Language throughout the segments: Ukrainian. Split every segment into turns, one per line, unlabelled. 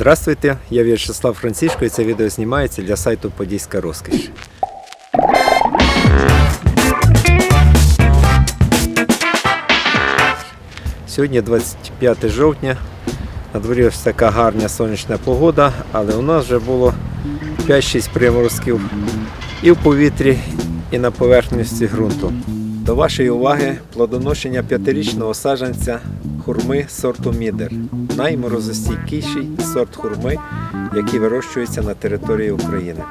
Здравствуйте, я В'ячеслав Францишко і це відео знімається для сайту Подільська розкіш. Сьогодні 25 жовтня. На дворі ось така гарна сонячна погода, але у нас вже було 5-6 приморозків і в повітрі, і на поверхності ґрунту. До вашої уваги плодоношення п'ятирічного саджанця хурми сорту Мідер. Найморозостійкіший сорт хурми, який вирощується на території України.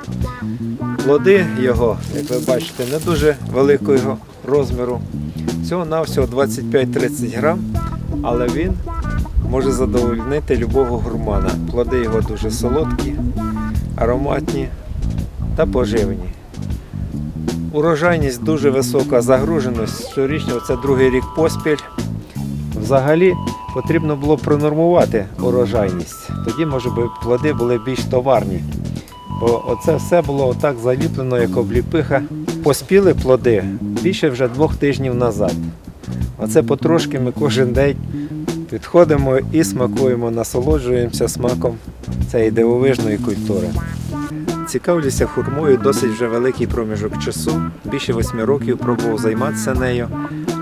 Плоди його, як ви бачите, не дуже великого розміру. Всього навсього 25-30 грам, але він може задовольнити любого гурмана. Плоди його дуже солодкі, ароматні та поживні. Урожайність дуже висока, загруженість щорічно це другий рік поспіль. Взагалі потрібно було пронормувати урожайність. Тоді, може би, плоди були більш товарні. Бо оце все було отак заліплено, як обліпиха. Поспіли плоди більше вже двох тижнів назад. Оце потрошки ми кожен день підходимо і смакуємо, насолоджуємося смаком цієї дивовижної культури. Цікавлюся хурмою досить вже великий проміжок часу. Більше восьми років пробував займатися нею,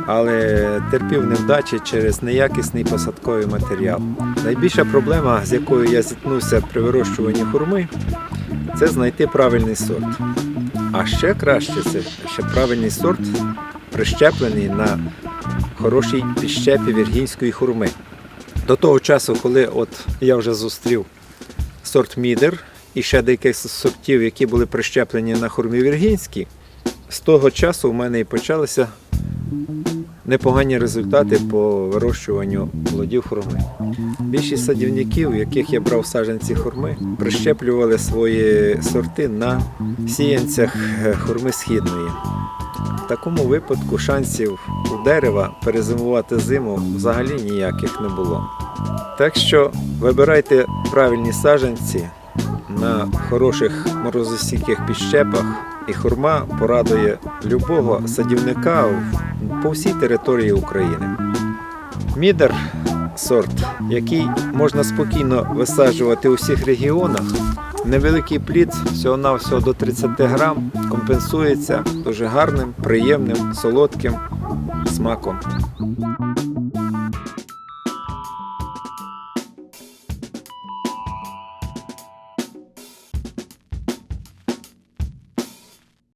але терпів невдачі через неякісний посадковий матеріал. Найбільша проблема, з якою я зіткнувся при вирощуванні хурми, це знайти правильний сорт. А ще краще це ще правильний сорт прищеплений на хорошій підщепі віргінської хурми. До того часу, коли от я вже зустрів сорт Мідер і ще деяких сортів, які були прищеплені на хурмі віргінській, з того часу в мене і почалися непогані результати по вирощуванню плодів хурми. Більшість садівників, яких я брав саджанці хурми, прищеплювали свої сорти на сіянцях е, хурми східної. В такому випадку шансів у дерева перезимувати зиму взагалі ніяких не було. Так що вибирайте правильні саджанці на хороших морозостійких підщепах, і хурма порадує любого садівника по всій території України. Мідер сорт, який можна спокійно висаджувати у всіх регіонах. Невеликий плід, всього-навсього до 30 грам, компенсується дуже гарним, приємним, солодким смаком.